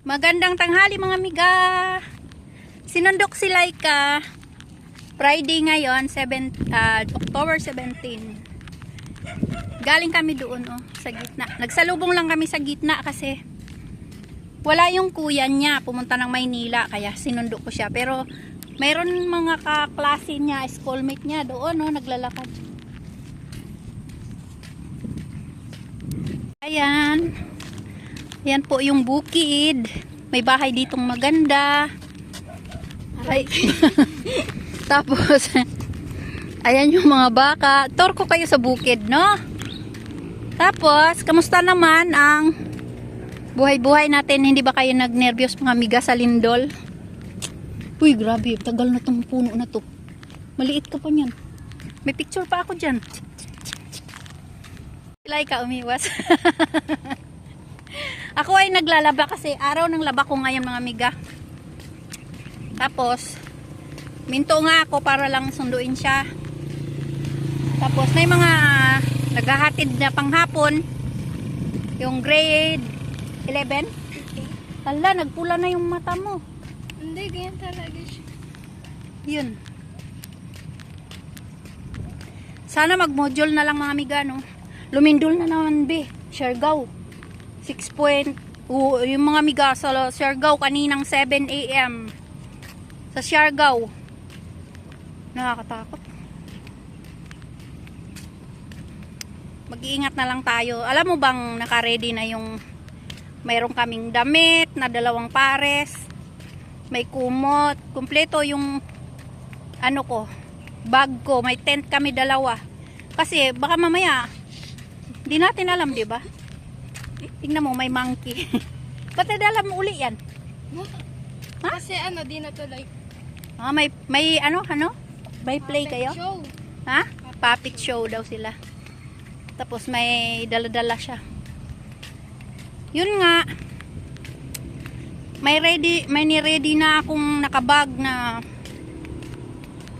Magandang tanghali mga miga. Sinundok si Laika. Friday ngayon, 7, ah, October 17. Galing kami doon oh, sa gitna. Nagsalubong lang kami sa gitna kasi wala yung kuya niya. Pumunta ng Maynila kaya sinundok ko siya. Pero mayroon mga kaklase niya, schoolmate niya doon oh, naglalakad. Ayan. Ayan po yung bukid. May bahay ditong maganda. Ay. Tapos, ayan yung mga baka. Tour ko kayo sa bukid, no? Tapos, kamusta naman ang buhay-buhay natin? Hindi ba kayo nagnervyos mga miga sa lindol? Uy, grabe. Tagal na tong puno na to. Maliit ka pa niyan. May picture pa ako dyan. Laika umiwas. Ako ay naglalaba kasi araw ng laba ko ngayon mga miga. Tapos, minto nga ako para lang sunduin siya. Tapos, may mga naghahatid na panghapon. Yung grade 11. Hala, nagpula na yung mata mo. Hindi, ganyan talaga siya. Yun. Sana mag-module na lang mga miga, no? Lumindol na naman, be. Siargao. 6 point. Oo, yung mga miga sa Siargao kaninang 7 a.m. Sa Siargao. Nakakatakot. Mag-iingat na lang tayo. Alam mo bang naka-ready na yung mayroon kaming damit na dalawang pares. May kumot. Kumpleto yung ano ko, bag ko. May tent kami dalawa. Kasi baka mamaya di natin alam, di ba? Tingnan mo, may monkey. Ba't nadala mo uli yan? Ha? Kasi ano, di na to like Ah, may, may ano, ano? May play puppet kayo? Show. Ha? Puppet show daw sila. Tapos may dala-dala siya. Yun nga. May ready, may ni-ready na akong nakabag na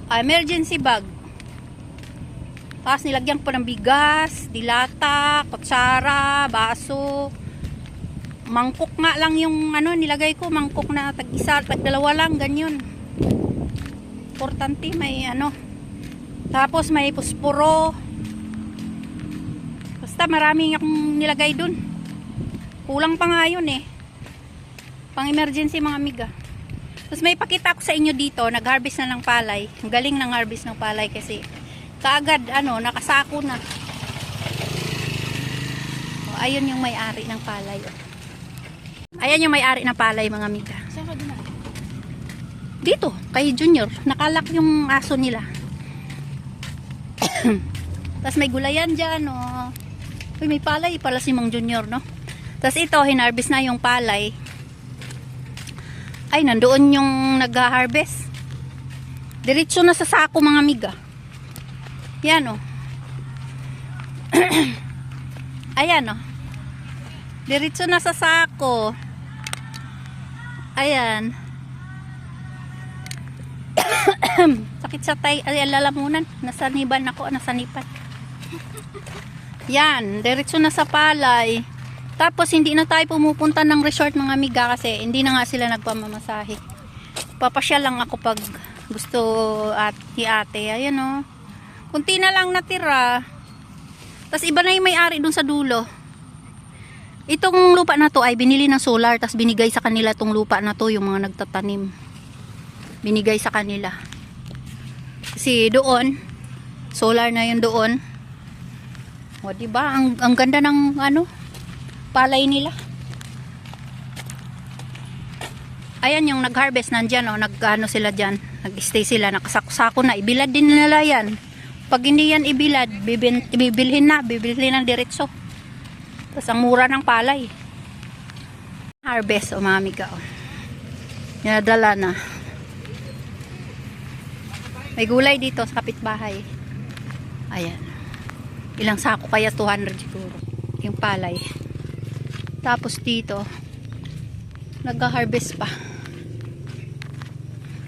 emergency bag. Tapos nilagyan ko ng bigas, dilata, kutsara, baso. Mangkok nga lang yung ano nilagay ko, mangkok na tag-isa, tag-dalawa lang, ganyan. Importante may ano. Tapos may pusporo. Basta maraming akong nilagay dun. Kulang pa nga yun eh. Pang emergency mga amiga. Tapos may pakita ko sa inyo dito, nag-harvest na ng palay. Ang galing ng harvest ng palay kasi kaagad ano, nakasako na. O, ayun yung may-ari ng palay. oh. Ayan yung may-ari ng palay mga amiga. Saan ka dumaan? Dito, kay Junior. Nakalak yung aso nila. Tapos may gulayan dyan, oh. Uy, may palay pala si Mang Junior, no? Tapos ito, hinarvest na yung palay. Ay, nandoon yung nag-harvest. Diretso na sa sako, mga amiga. Yan, oh. Ayan, oh. Diretso na sa sako. Ayan. Sakit sa tay, ay lalamunan. Nasaniban ako, nasanipan. Yan, diretso na sa palay. Tapos hindi na tayo pumupunta ng resort mga amiga kasi hindi na nga sila nagpamamasahe. Papasya lang ako pag gusto at ni ate. Ayan o. Kunti na lang natira. Tapos iba na yung may-ari dun sa dulo. Itong lupa na to ay binili ng solar tapos binigay sa kanila tong lupa na to yung mga nagtatanim. Binigay sa kanila. Kasi doon solar na yun doon. O di ba ang ang ganda ng ano palay nila. Ayan yung nag-harvest nandyan o nag-ano sila dyan. Nag-stay sila, nakasako na. Ibilad din nila yan. Pag hindi yan ibilad, bibin, bibilhin na, bibilhin ng diretso. Tapos ang mura ng palay. Harvest o mga amiga. O. Nadala na. May gulay dito sa kapitbahay. Ayan. Ilang sako kaya 200 siguro. Yung palay. Tapos dito, nag-harvest pa.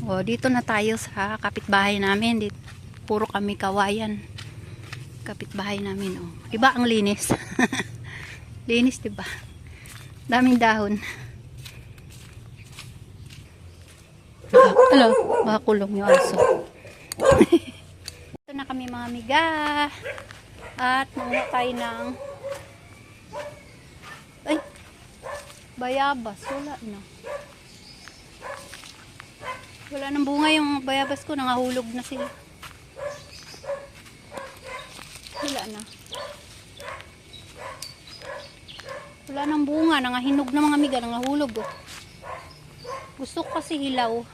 O, dito na tayo sa kapitbahay namin. Dito, puro kami kawayan. Kapitbahay namin, o. Iba ang linis. linis, diba? Daming dahon. Hello, makakulong yung aso. Ito na kami mga amiga. At nanguha tayo ng ay bayabas. Wala na. Wala nang bunga yung bayabas ko. Nangahulog na sila. Wala na. Wala nang bunga. Nangahinog na mga amiga. Nangahulog oh. Gusto kasi hilaw.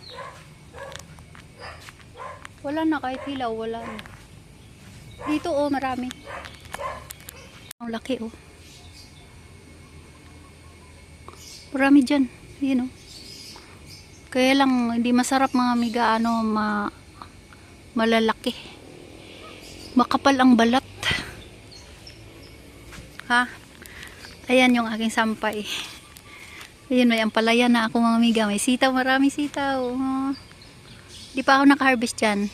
Wala na kahit hilaw, wala na. Dito oh, marami. Ang laki oh. Marami dyan. Yun oh. Kaya lang, hindi masarap mga miga, ano, ma, malalaki. Makapal ang balat. Ha? Ayan yung aking sampay. Ayan, may ampalaya na ako mga miga. May sitaw, marami sitaw. Oh. Di pa ako naka-harvest dyan.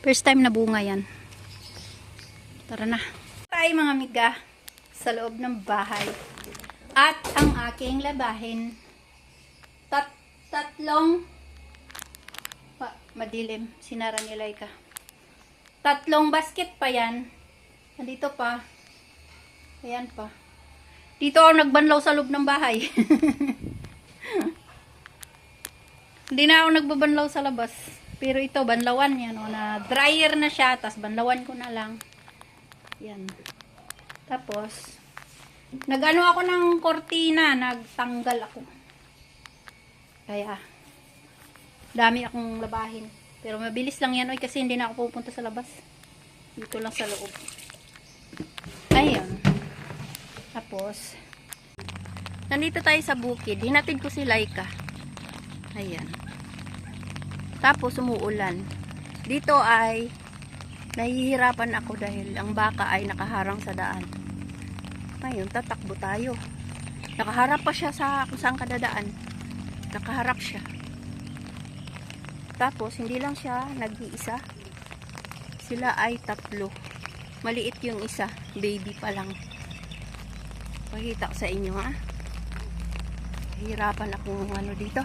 First time na bunga yan. Tara na. Tayo mga miga sa loob ng bahay. At ang aking labahin. Tat tatlong pa, madilim. Sinara ni Laika. Tatlong basket pa yan. Nandito pa. Ayan pa. Dito ako nagbanlaw sa loob ng bahay. Hindi na ako nagbabanlaw sa labas. Pero ito, banlawan yan. O, na dryer na siya. Tapos banlawan ko na lang. Yan. Tapos, nagano ako ng kortina. Nagtanggal ako. Kaya, dami akong labahin. Pero mabilis lang yan. Oy, kasi hindi na ako pupunta sa labas. Dito lang sa loob. Ayun. Tapos, nandito tayo sa bukid. Hinatid ko si Laika. Ayan. Tapos, umuulan. Dito ay, nahihirapan ako dahil ang baka ay nakaharang sa daan. Ngayon, tatakbo tayo. Nakaharap pa siya sa kung saan kadadaan. Nakaharap siya. Tapos, hindi lang siya nag-iisa. Sila ay tatlo. Maliit yung isa. Baby pa lang. Pakita ko sa inyo ha. Hirapan akong ano dito.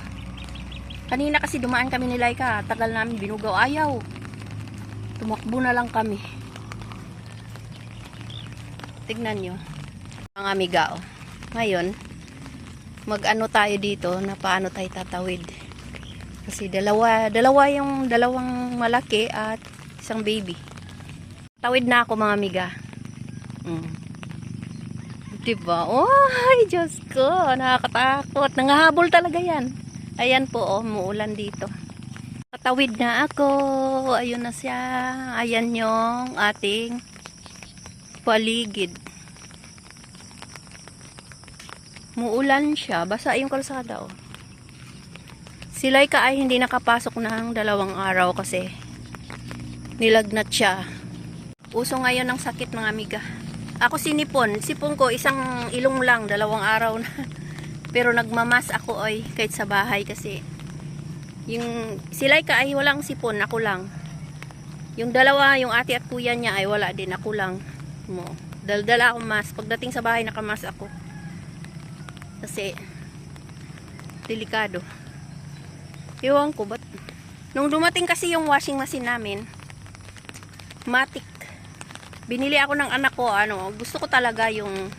Kanina kasi dumaan kami ni Laika. Tagal namin binugaw. Ayaw. Tumakbo na lang kami. Tignan nyo. Mga amiga. Ngayon, mag-ano tayo dito na paano tayo tatawid. Kasi dalawa, dalawa yung dalawang malaki at isang baby. Tawid na ako mga amiga. Mm. Diba? Oh, ay, Diyos ko. Nakakatakot. Nangahabol talaga yan. Ayan po, oh, muulan dito. Patawid na ako. Ayun na siya. Ayan yung ating paligid. Muulan siya. Basa yung kalsada, oh. Si Laika ay hindi nakapasok ng dalawang araw kasi nilagnat siya. Uso ngayon ng sakit mga amiga. Ako sinipon. Sipon ko isang ilong lang, dalawang araw na. Pero nagmamas ako ay kahit sa bahay kasi yung si Laika ay walang sipon, ako lang. Yung dalawa, yung ate at kuya niya ay wala din, ako lang. Mo. Daldala akong mas. Pagdating sa bahay, nakamas ako. Kasi delikado. Ewan ko, ba't nung dumating kasi yung washing machine namin, matik binili ako ng anak ko ano gusto ko talaga yung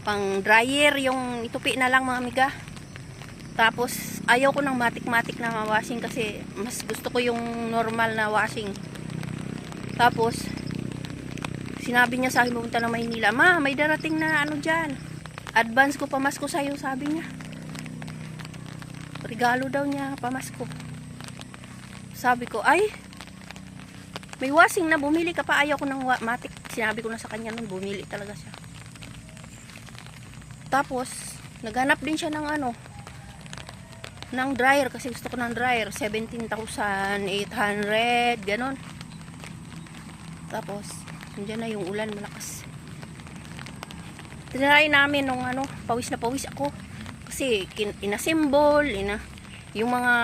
pang dryer yung itupi na lang mga amiga. Tapos ayaw ko ng matik-matik na washing kasi mas gusto ko yung normal na washing. Tapos sinabi niya sa akin pumunta ng Maynila. Ma may darating na ano dyan. Advance ko pamasko sa'yo sabi niya. Regalo daw niya pamasko. Sabi ko ay may washing na bumili ka pa. Ayaw ko ng matik. Sinabi ko na sa kanya nun bumili talaga siya. Tapos naghanap din siya ng ano ng dryer kasi gusto ko ng dryer. 17,800 ganon. Tapos nandiyan na yung ulan malakas. Tinry namin nung ano pawis na pawis ako. Kasi kin- inasimbol ina yung mga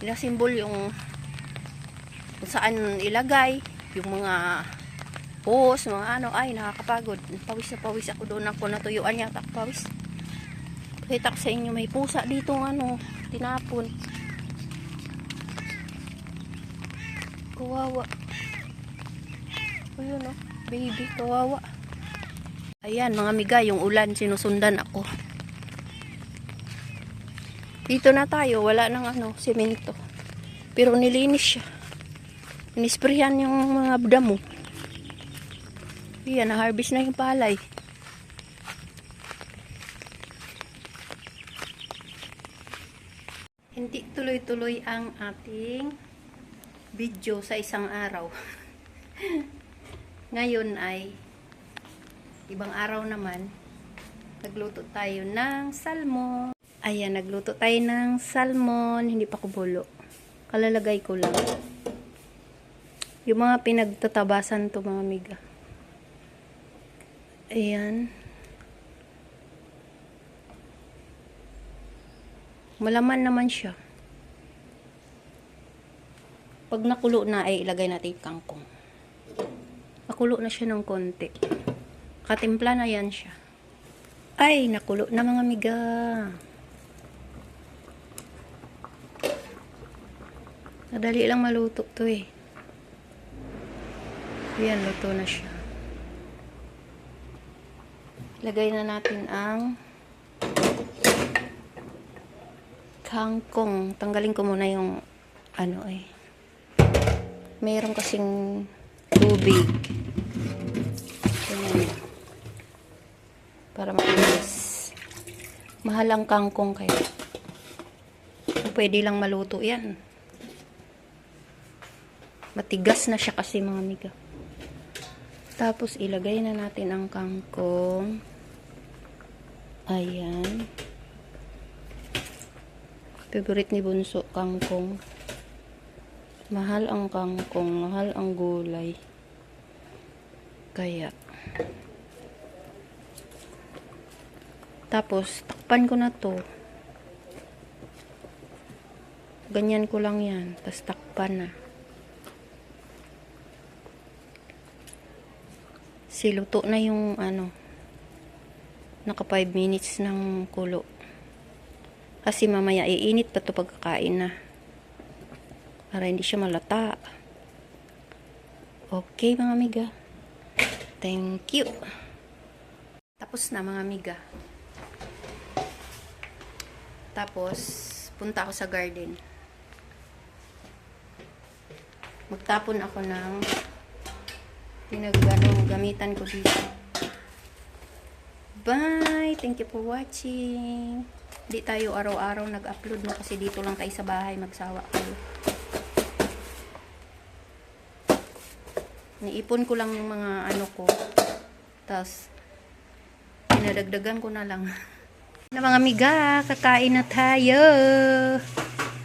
inasimbol yung kung saan ilagay yung mga hose, mga ano, ay nakakapagod pawis na pawis ako doon ako natuyuan yata pawis pakita sa inyo may pusa dito ano tinapon. Kawawa. Ayun oh, baby, kawawa. Ayan mga miga, yung ulan, sinusundan ako. Dito na tayo, wala nang ano, semento. Pero nilinis siya. Inisprayan yung mga damo. Ayan, na-harvest na yung palay. Hindi tuloy-tuloy ang ating video sa isang araw. Ngayon ay ibang araw naman. Nagluto tayo ng salmon. Ayan, nagluto tayo ng salmon. Hindi pa kubulo. Kalalagay ko lang. Yung mga pinagtatabasan to mga miga. Ayan. Malaman naman siya. Pag nakulo na, ay ilagay natin yung kangkong. Nakulo na siya ng konti. Katimpla na yan siya. Ay, nakulo na mga miga. Nadali lang maluto to eh. Yan, luto na siya. Lagay na natin ang kangkong. Tanggalin ko muna yung ano eh. Meron kasing tubig. Ganyan. Para mainis. Mahal ang kangkong kaya. Pwede lang maluto yan. Matigas na siya kasi mga miga. Tapos ilagay na natin ang kangkong. Ayan. Favorite ni Bunso, kangkong. Mahal ang kangkong, mahal ang gulay. Kaya. Tapos, takpan ko na to. Ganyan ko lang yan. Tapos takpan na. Siluto na yung ano. Naka 5 minutes ng kulo. Kasi mamaya iinit pa to pagkakain na. Para hindi siya malata. Okay mga amiga. Thank you. Tapos na mga amiga. Tapos, punta ako sa garden. Magtapon ako ng pinagano gamitan ko dito. Bye! Thank you for watching. Hindi tayo araw-araw nag-upload no kasi dito lang tayo sa bahay magsawa kayo. Niipon ko lang yung mga ano ko. Tapos, pinadagdagan ko na lang. na mga miga, kakain na tayo.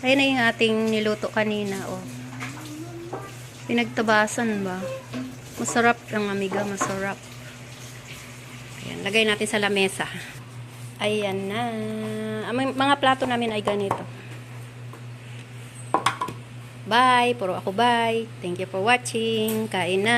Ayun na yung ating niluto kanina, oh. Pinagtabasan ba? Masarap ang amiga, masarap. Ayan, lagay natin sa lamesa. Ayan na. Ang mga plato namin ay ganito. Bye. Puro ako bye. Thank you for watching. Kain na.